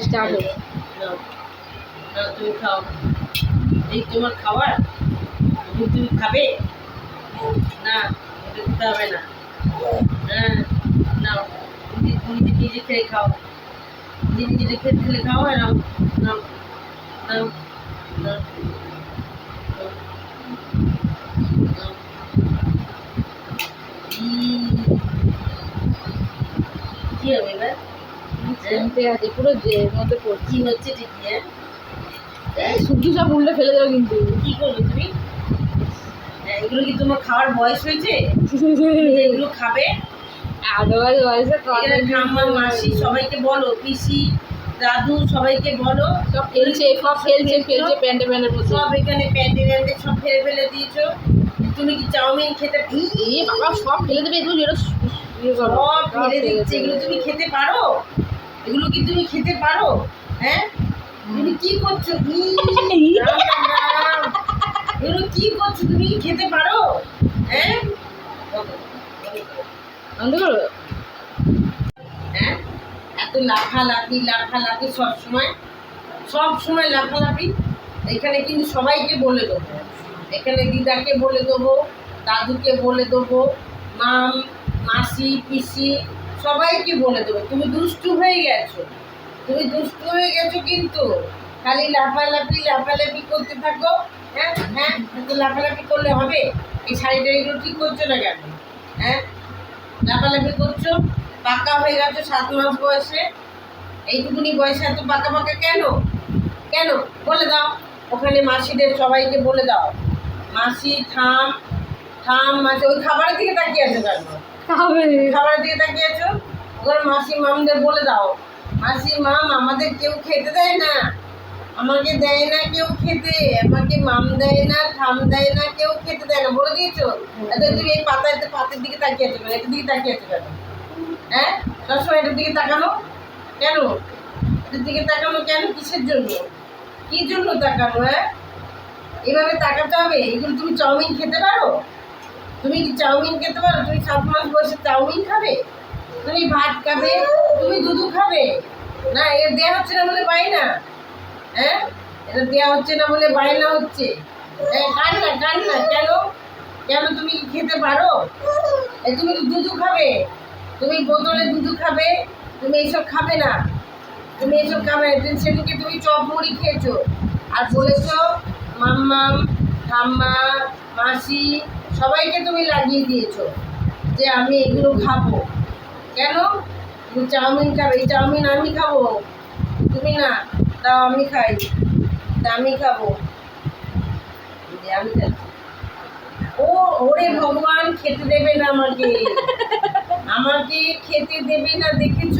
Start now তুমি খাও এই তোমার খাবার? তুমি তুমি খাবে? না দিতে হবে না। হ্যাঁ নাও। নিজে নিজে খেয়ে খাও? নিজে খেয়ে খেলে খাও আর নাও। নাও। উম। কি হবে এবার জমতে আছে পুরো মধ্যে পড়ছে হচ্ছে ঠিকই হ্যাঁ সব উল্টে ফেলে দেবো কিন্তু। কি করবে তুমি? এগুলো কি তোমার খাওয়ার বয়স হয়েছে? এগুলো খাবে? আদোয়াজ বয়সে ঠাম্মা মাসি সবাইকে বলো পিসি দাদু সবাইকে বলো। সব ফেলছে সব ফেলছে ফেলছে প্যান্টে প্যান্টের সব এখানে প্যান্টে প্যান্টে সব ফেলে ফেলে দিয়েছ। তুমি কি চাউমিন খেতে এ বাবা সব ফেলে দেবে এগুলো সব ফেলে দিচ্ছে এগুলো তুমি খেতে পারো? এগুলো কি তুমি খেতে পারো? হ্যাঁ? তুমি কি করছ। এগুলো কি করছ? তুমি খেতে পারো? হ্যাঁ? হ্যাঁ? এত লাফালাফি লাফালাফি সব সময় সব সময় লাফালাফি। এখানে কিন্তু সবাইকে বলে দেবো। এখানে দিদাকে বলে দেবো, দাদুকে বলে দেবো মাম মাসি, পিসি সবাইকে বলে দেবো, তুমি দুষ্টু হয়ে গেছো। তুমি দুষ্টু হয়ে গেছো কিন্তু। খালি লাফালাফি লাফালাফি করতে থাকো হ্যাঁ? হ্যাঁ? তো লাফালাফি করলে হবে? এই শাড়িটা এগুলো ঠিক করছ না কেন? হ্যাঁ? লাফালাফি করছ? পাকা হয়ে গেছো সাত মাস বয়সে? এইটুকুনি বয়সে এত পাকা পাকা কেন? কেন? বলে দাও। ওখানে মাসিদের সবাইকে বলে দাও। মাসি, থাম থাম, মাসি, ওই খাবারের দিকে তাকিয়ে আছো কেন? খাবে। খাবারের দিকে তাকিয়ে আছো ওখানে মাসি মামদের বলে দাও। মাসি, মাম, আমাদের কেউ খেতে দেয় না। আমাকে দেয় না কেউ খেতে। আমাকে মাম দেয় না থাম দেয় না, কেউ খেতে দেয় না। বলে দিয়েছ? এত তুমি এই পাতা এত পাতের দিকে তাকিয়ে আছো কেন? এটার দিকে তাকিয়ে আছো কেন? হ্যাঁ? সবসময় এটার দিকে তাকানো? কেন? এটার দিকে তাকানো কেন? কিসের জন্য? কি জন্য তাকানো হ্যাঁ? এভাবে তাকাতে হবে? এগুলো তুমি চাউমিন খেতে পারো? তুমি কি চাউমিন খেতে পারো? তুমি সাত মাস বয়সে চাউমিন খাবে? তুমি ভাত খাবে? তুমি দুধু খাবে? না এটা দেওয়া হচ্ছে না বলে পাই না। হ্যাঁ? এটা দেওয়া হচ্ছে না বলে বায়না হচ্ছে। হ্যাঁ কান না কান? কেন তুমি কি খেতে পারো? তুমি দুধু খাবে। তুমি বোতলে দুধু খাবে। তুমি এইসব খাবে না। তুমি এইসব খাবে সেদিনকে তুমি চপ মুড়ি খেয়েছো। আর বলেছ, মাম্মাম, ঠাম্মা, মাসি সবাইকে তুমি লাগিয়ে দিয়েছ যে আমি এগুলো খাব। কেন? চাউমিন খাবে এই চাউমিন আমি খাব। তুমি না, তাও আমি খাই। তা আমি খাব। আমি ও, ওরে ভগবান, খেতে দেবে না আমাকে। আমাকে খেতে দেবে না, দেখেছ?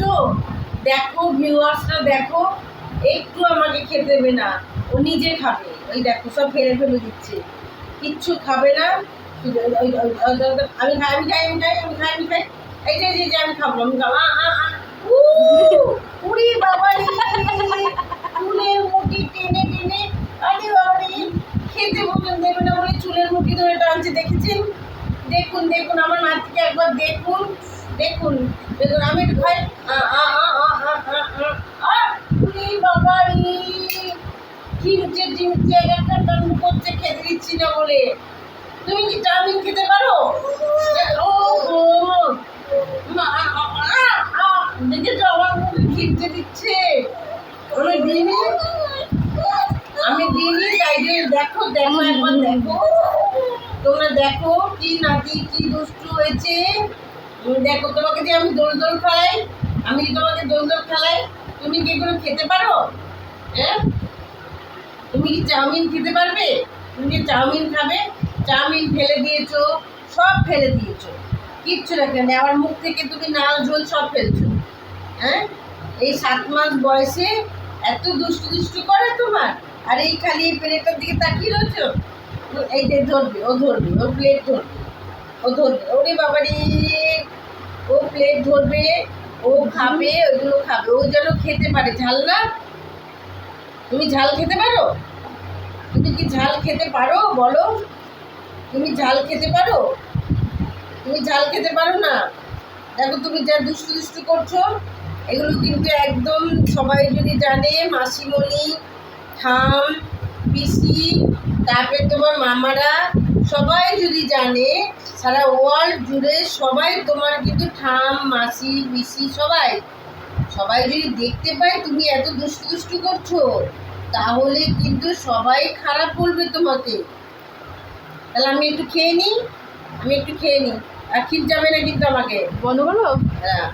দেখো ভিউয়ার্সরা দেখো, একটু আমাকে খেতে দেবে না। ও নিজে খাবে। ওই দেখো, সব ফেলে ফেলে দিচ্ছে। কিচ্ছু খাবে না। আমি খাই আমি খাই আমি খাই আমি খাই আমি খাই এই যে যে আমি খাব আমি খাব উড়ি বাবা চুলে মুটি টেনে টেনে আরে বাবারে খেতে বলুন দেখুন আমার চুলের মুটি ধরে টানছে দেখেছেন দেখুন দেখুন আমার নাতিকে একবার দেখুন দেখুন দেখুন আমি একটু খাই উড়ি বাবা রে ঝিমচে ঝিমচে একটা টান করছে খেতে দিচ্ছি না বলে। তুমি কি চাউমিন খেতে পারো? ও দেখেছ আমার মুখে খিরচে দিচ্ছে? আমি দিইনি আমি দিইনি, তাই যে দেখো দেখো, একবার দেখো। তোমরা দেখো কি নাতি কি দুষ্টু হয়েছে। দেখো, তোমাকে যে আমি দোল দোল খেলাই আমি তোমাকে দোল দোল খেলাই তুমি কি এগুলো খেতে পারো? হ্যাঁ? তুমি কি চাউমিন খেতে পারবে? তুমি কি চাউমিন খাবে? চাউমিন ফেলে দিয়েছ, সব ফেলে দিয়েছ। কিচ্ছু রাখে না, আবার মুখ থেকে তুমি নাল ঝোল সব ফেলছো। হ্যাঁ? এই সাত মাস বয়সে এত দুষ্টু দুষ্টু করে তোমার, আর এই খালি এই প্লেটটার দিকে তাকিয়ে রয়েছো? এই যে ধরবে, ও ধরবে, ও প্লেট ধরবে, ও ধরবে, ওরে বাবারি, ও প্লেট ধরবে, ও খাবে, ওইগুলো খাবে, ও যেন খেতে পারে, ঝাল না? তুমি ঝাল খেতে পারো? তুমি কি ঝাল খেতে পারো? বলো। তুমি ঝাল খেতে পারো? তুমি ঝাল খেতে পারো না? দেখো তুমি যা দুষ্টু দুষ্টু করছ, এগুলো কিন্তু একদম সবাই যদি জানে, মাসিমণি ঠাম পিসি, তারপরে তোমার মামারা, সবাই যদি জানে, সারা ওয়ার্ল্ড জুড়ে সবাই তোমার কিন্তু ঠাম মাসি, পিসি সবাই সবাই যদি দেখতে পায় তুমি এত দুষ্টু দুষ্টু করছ, তাহলে কিন্তু সবাই খারাপ বলবে তোমাকে। তাহলে আমি একটু খেয়ে নিই আমি একটু খেয়ে নিই। আর খিদ যাবে না কিন্তু আমাকে। বন্ধ করো হ্যাঁ।